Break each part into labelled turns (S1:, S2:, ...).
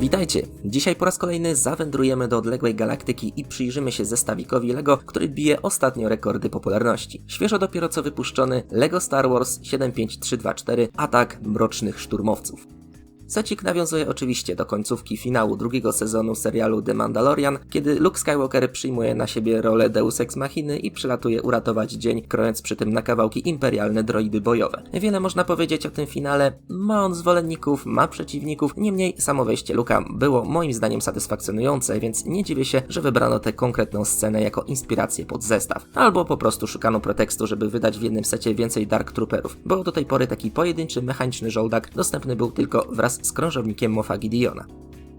S1: Witajcie! Dzisiaj po raz kolejny zawędrujemy do odległej galaktyki i przyjrzymy się zestawikowi LEGO, który bije ostatnio rekordy popularności. Świeżo dopiero co wypuszczony LEGO Star Wars 75324 Atak Mrocznych Szturmowców. Secik nawiązuje oczywiście do końcówki finału drugiego sezonu serialu The Mandalorian, kiedy Luke Skywalker przyjmuje na siebie rolę Deus Ex Machiny i przylatuje uratować dzień, krojąc przy tym na kawałki imperialne droidy bojowe. Wiele można powiedzieć o tym finale, ma on zwolenników, ma przeciwników, niemniej samo wejście Luka było moim zdaniem satysfakcjonujące, więc nie dziwię się, że wybrano tę konkretną scenę jako inspirację pod zestaw. Albo po prostu szukano pretekstu, żeby wydać w jednym secie więcej Dark Trooperów, bo do tej pory taki pojedynczy mechaniczny żołdak dostępny był tylko wraz z krążownikiem Mofa Gideona.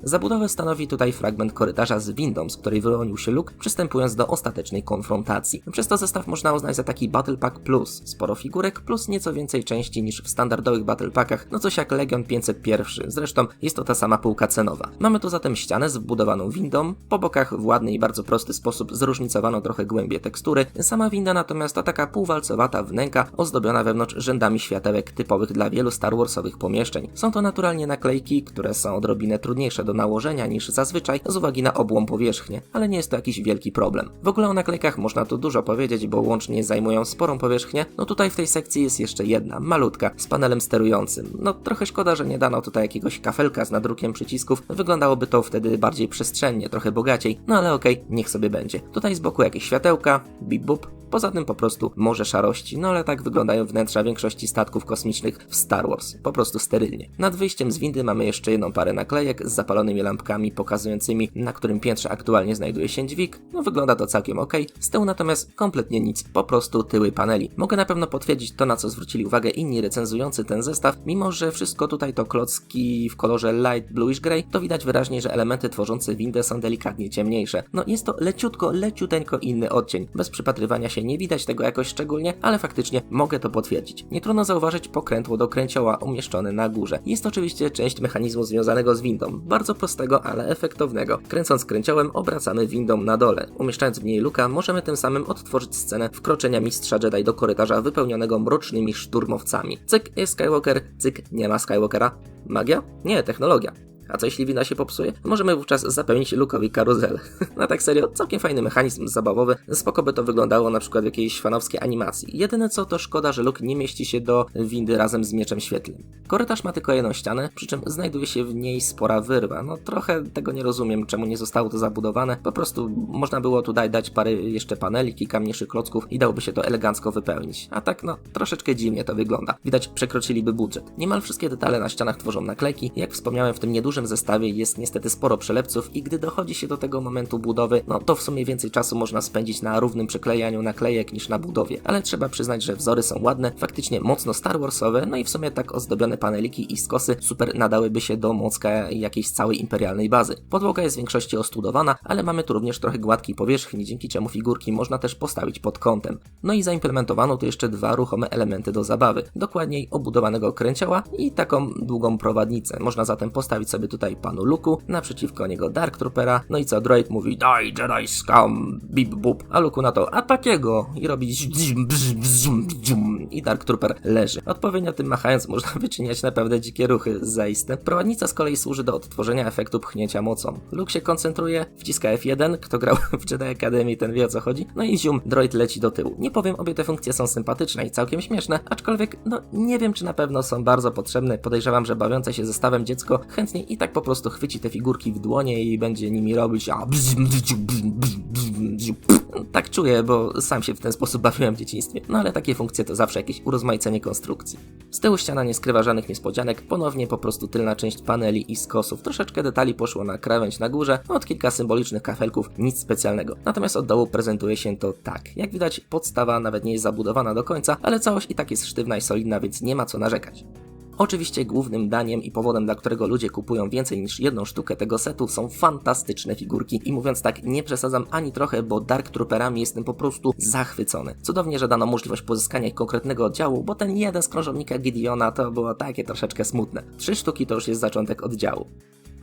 S1: Zabudowę stanowi tutaj fragment korytarza z windą, z której wyłonił się Luke, przystępując do ostatecznej konfrontacji. Przez to zestaw można uznać za taki Battle Pack Plus. Sporo figurek plus nieco więcej części niż w standardowych Battle Packach, no coś jak Legion 501. Zresztą jest to ta sama półka cenowa. Mamy tu zatem ścianę z wbudowaną windą, po bokach w ładny i bardzo prosty sposób zróżnicowano trochę głębię tekstury. Sama winda natomiast to taka półwalcowata wnęka ozdobiona wewnątrz rzędami światełek typowych dla wielu Star Warsowych pomieszczeń. Są to naturalnie naklejki, które są odrobinę trudniejsze do nałożenia niż zazwyczaj z uwagi na obłą powierzchnię, ale nie jest to jakiś wielki problem. W ogóle o naklejkach można tu dużo powiedzieć, bo łącznie zajmują sporą powierzchnię. No tutaj w tej sekcji jest jeszcze jedna, malutka, z panelem sterującym. No trochę szkoda, że nie dano tutaj jakiegoś kafelka z nadrukiem przycisków, wyglądałoby to wtedy bardziej przestrzennie, trochę bogaciej, no ale okej, niech sobie będzie. Tutaj z boku jakieś światełka, bip bup, Poza tym po prostu morze szarości, no ale tak wyglądają wnętrza większości statków kosmicznych w Star Wars, po prostu sterylnie. Nad wyjściem z windy mamy jeszcze jedną parę naklejek z zapalonymi lampkami pokazującymi, na którym piętrze aktualnie znajduje się dźwig. No wygląda to całkiem ok. Z tyłu natomiast kompletnie nic, po prostu tyły paneli. Mogę na pewno potwierdzić to, na co zwrócili uwagę inni recenzujący ten zestaw, mimo że wszystko tutaj to klocki w kolorze light bluish grey, to widać wyraźnie, że elementy tworzące windę są delikatnie ciemniejsze. No jest to leciutko, leciuteńko inny odcień, bez przypatrywania się nie widać tego jakoś szczególnie, ale faktycznie mogę to potwierdzić. Nie trudno zauważyć pokrętło do kręcioła umieszczone na górze. Jest oczywiście część mechanizmu związanego z windą, bardzo prostego, ale efektownego. Kręcąc kręciołem obracamy windą na dole. Umieszczając w niej luka, możemy tym samym odtworzyć scenę wkroczenia mistrza Jedi do korytarza wypełnionego mrocznymi szturmowcami. Cyk jest Skywalker, cyk nie ma Skywalkera. Magia? Nie, technologia. A co jeśli wina się popsuje? Możemy wówczas zapełnić lukowi karuzelę. Na tak serio, całkiem fajny mechanizm zabawowy. Spoko by to wyglądało na przykład w jakiejś fanowskiej animacji. Jedyne co to szkoda, że luk nie mieści się do windy razem z mieczem świetlnym. Korytarz ma tylko jedną ścianę, przy czym znajduje się w niej spora wyrwa. No trochę tego nie rozumiem, czemu nie zostało to zabudowane. Po prostu można było tutaj dać parę jeszcze paneli, kilka mniejszych klocków i dałoby się to elegancko wypełnić. A tak no, troszeczkę dziwnie to wygląda. Widać, przekroczyliby budżet. Niemal wszystkie detale na ścianach tworzą naklejki. Jak wspomniałem, w tym niedużym dużym zestawie jest niestety sporo przelepców i gdy dochodzi się do tego momentu budowy, no to w sumie więcej czasu można spędzić na równym przyklejaniu naklejek niż na budowie. Ale trzeba przyznać, że wzory są ładne, faktycznie mocno Star Warsowe, no i w sumie tak ozdobione paneliki i skosy super nadałyby się do mocka jakiejś całej imperialnej bazy. Podłoga jest w większości ostudowana, ale mamy tu również trochę gładkiej powierzchni, dzięki czemu figurki można też postawić pod kątem. No i zaimplementowano tu jeszcze dwa ruchome elementy do zabawy, dokładniej obudowanego kręcioła i taką długą prowadnicę. Można zatem postawić sobie tutaj panu Luku, naprzeciwko niego Dark Troopera, no i co, droid mówi daj Jedi scum, bip bup, a Luku na to a takiego i robi i Dark Trooper leży. Odpowiednio tym machając można wyczyniać naprawdę dzikie ruchy, zaiste. Prowadnica z kolei służy do odtworzenia efektu pchnięcia mocą. Luke się koncentruje, wciska F1, kto grał w Jedi Academy ten wie o co chodzi, no i zium, droid leci do tyłu. Nie powiem, obie te funkcje są sympatyczne i całkiem śmieszne, aczkolwiek no nie wiem czy na pewno są bardzo potrzebne, podejrzewam, że bawiące się zestawem dziecko chętnie i tak po prostu chwyci te figurki w dłonie i będzie nimi robić a tak czuję, bo sam się w ten sposób bawiłem w dzieciństwie. No ale takie funkcje to zawsze jakieś urozmaicenie konstrukcji. Z tyłu ściana nie skrywa żadnych niespodzianek, ponownie po prostu tylna część paneli i skosów. Troszeczkę detali poszło na krawędź na górze, no od kilka symbolicznych kafelków, nic specjalnego. Natomiast od dołu prezentuje się to tak. Jak widać, podstawa nawet nie jest zabudowana do końca, ale całość i tak jest sztywna i solidna, więc nie ma co narzekać. Oczywiście głównym daniem i powodem, dla którego ludzie kupują więcej niż jedną sztukę tego setu są fantastyczne figurki i mówiąc tak, nie przesadzam ani trochę, bo Dark Trooperami jestem po prostu zachwycony. Cudownie, że dano możliwość pozyskania ich konkretnego oddziału, bo ten jeden z krążownika Gideona to było takie troszeczkę smutne. Trzy sztuki to już jest zaczątek oddziału.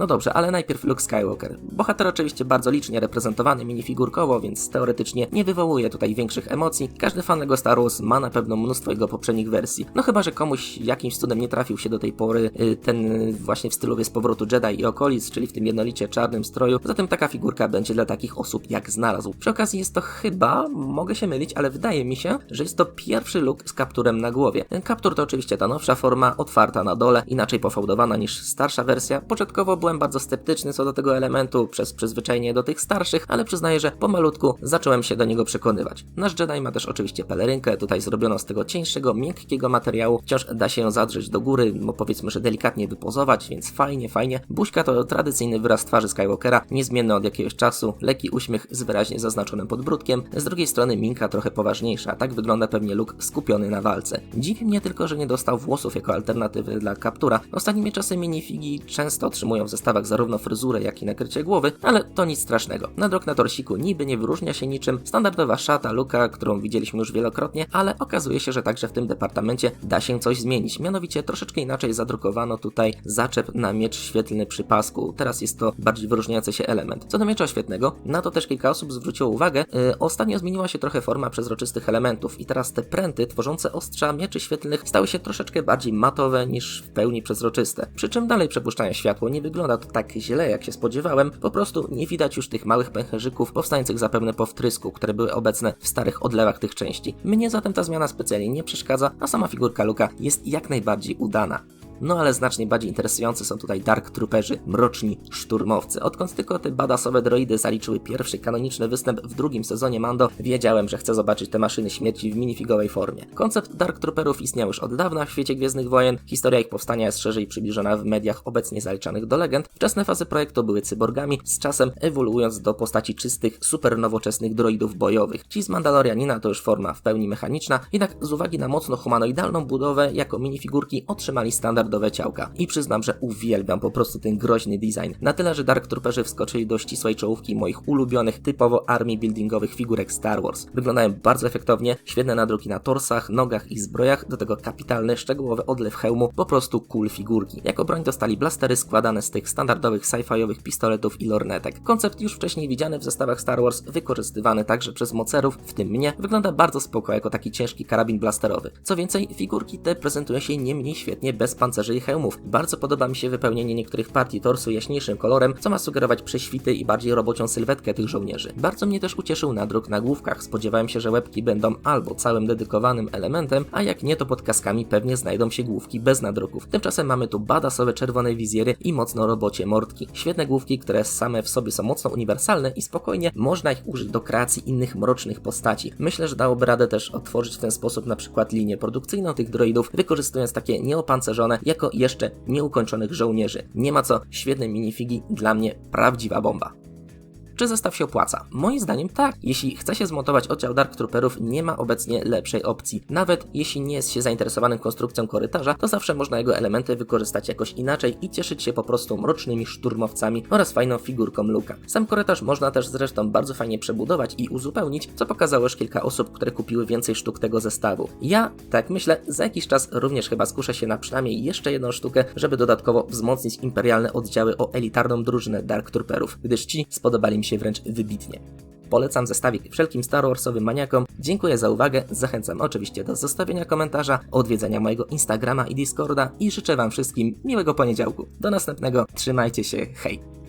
S1: No dobrze, ale najpierw Luke Skywalker. Bohater oczywiście bardzo licznie reprezentowany minifigurkowo, więc teoretycznie nie wywołuje tutaj większych emocji. Każdy fan Lego Star Wars ma na pewno mnóstwo jego poprzednich wersji. No chyba, że komuś jakimś cudem nie trafił się do tej pory y, ten właśnie w stylu z powrotu Jedi i okolic, czyli w tym jednolicie czarnym stroju, zatem taka figurka będzie dla takich osób jak znalazł. Przy okazji jest to chyba, mogę się mylić, ale wydaje mi się, że jest to pierwszy look z kapturem na głowie. Ten kaptur to oczywiście ta nowsza forma, otwarta na dole, inaczej pofałdowana niż starsza wersja. Początkowo byłem bardzo sceptyczny co do tego elementu przez przyzwyczajenie do tych starszych, ale przyznaję, że pomalutku zacząłem się do niego przekonywać. Nasz Jedi ma też oczywiście pelerynkę, tutaj zrobiono z tego cieńszego, miękkiego materiału, wciąż da się ją zadrzeć do góry, no powiedzmy, że delikatnie wypozować, więc fajnie, fajnie. Buźka to tradycyjny wyraz twarzy Skywalkera, niezmienny od jakiegoś czasu, lekki uśmiech z wyraźnie zaznaczonym podbródkiem, z drugiej strony minka trochę poważniejsza, tak wygląda pewnie Luke skupiony na walce. Dziwi mnie tylko, że nie dostał włosów jako alternatywy dla kaptura. Ostatnimi czasy minifigi często otrzymują w zestawach zarówno fryzurę, jak i nakrycie głowy, ale to nic strasznego. Nadrok na torsiku niby nie wyróżnia się niczym, standardowa szata Luka, którą widzieliśmy już wielokrotnie, ale okazuje się, że także w tym departamencie da się coś zmienić. Mianowicie troszeczkę inaczej zadrukowano tutaj zaczep na miecz świetlny przy pasku. Teraz jest to bardziej wyróżniający się element. Co do miecza świetnego, na to też kilka osób zwróciło uwagę. Yy, ostatnio zmieniła się trochę forma przezroczystych elementów i teraz te pręty tworzące ostrza mieczy świetlnych stały się troszeczkę bardziej matowe niż w pełni przezroczyste. Przy czym dalej przepuszczają światło, nie wygląda to tak źle jak się spodziewałem, po prostu nie widać już tych małych pęcherzyków powstających zapewne po wtrysku, które były obecne w starych odlewach tych części. Mnie zatem ta zmiana specjalnie nie przeszkadza, a sama figurka Luka jest jak najbardziej udana. No ale znacznie bardziej interesujące są tutaj Dark Trooperzy, mroczni szturmowcy. Odkąd tylko te badasowe droidy zaliczyły pierwszy kanoniczny występ w drugim sezonie Mando, wiedziałem, że chcę zobaczyć te maszyny śmierci w minifigowej formie. Koncept Dark Trooperów istniał już od dawna w świecie Gwiezdnych Wojen, historia ich powstania jest szerzej przybliżona w mediach obecnie zaliczanych do legend. Wczesne fazy projektu były cyborgami, z czasem ewoluując do postaci czystych, super nowoczesnych droidów bojowych. Ci z Mandalorianina to już forma w pełni mechaniczna, jednak z uwagi na mocno humanoidalną budowę, jako minifigurki otrzymali standard standardowe ciałka. I przyznam, że uwielbiam po prostu ten groźny design. Na tyle, że Dark Trooperzy wskoczyli do ścisłej czołówki moich ulubionych, typowo armii buildingowych figurek Star Wars. Wyglądają bardzo efektownie, świetne nadruki na torsach, nogach i zbrojach, do tego kapitalny, szczegółowy odlew hełmu, po prostu cool figurki. Jako broń dostali blastery składane z tych standardowych sci-fiowych pistoletów i lornetek. Koncept już wcześniej widziany w zestawach Star Wars, wykorzystywany także przez mocerów, w tym mnie, wygląda bardzo spoko jako taki ciężki karabin blasterowy. Co więcej, figurki te prezentują się nie mniej świetnie bez pancerza pancerzy i hełmów. Bardzo podoba mi się wypełnienie niektórych partii torsu jaśniejszym kolorem, co ma sugerować prześwity i bardziej robocią sylwetkę tych żołnierzy. Bardzo mnie też ucieszył nadruk na główkach. Spodziewałem się, że łebki będą albo całym dedykowanym elementem, a jak nie, to pod kaskami pewnie znajdą się główki bez nadruków. Tymczasem mamy tu badasowe czerwone wizjery i mocno robocie mordki. Świetne główki, które same w sobie są mocno uniwersalne i spokojnie można ich użyć do kreacji innych mrocznych postaci. Myślę, że dałoby radę też otworzyć w ten sposób na przykład linię produkcyjną tych droidów, wykorzystując takie nieopancerzone, jako jeszcze nieukończonych żołnierzy. Nie ma co, świetne minifigi, dla mnie prawdziwa bomba. Czy zestaw się opłaca? Moim zdaniem tak. Jeśli chce się zmontować oddział Dark Trooperów, nie ma obecnie lepszej opcji. Nawet jeśli nie jest się zainteresowanym konstrukcją korytarza, to zawsze można jego elementy wykorzystać jakoś inaczej i cieszyć się po prostu mrocznymi szturmowcami oraz fajną figurką Luka. Sam korytarz można też zresztą bardzo fajnie przebudować i uzupełnić, co pokazało już kilka osób, które kupiły więcej sztuk tego zestawu. Ja, tak myślę, za jakiś czas również chyba skuszę się na przynajmniej jeszcze jedną sztukę, żeby dodatkowo wzmocnić imperialne oddziały o elitarną drużynę Dark Trooperów, gdyż ci spodobali mi się wręcz wybitnie. Polecam zestawik wszelkim Star Warsowym maniakom. Dziękuję za uwagę, zachęcam oczywiście do zostawienia komentarza, odwiedzenia mojego Instagrama i Discorda i życzę Wam wszystkim miłego poniedziałku. Do następnego, trzymajcie się, hej!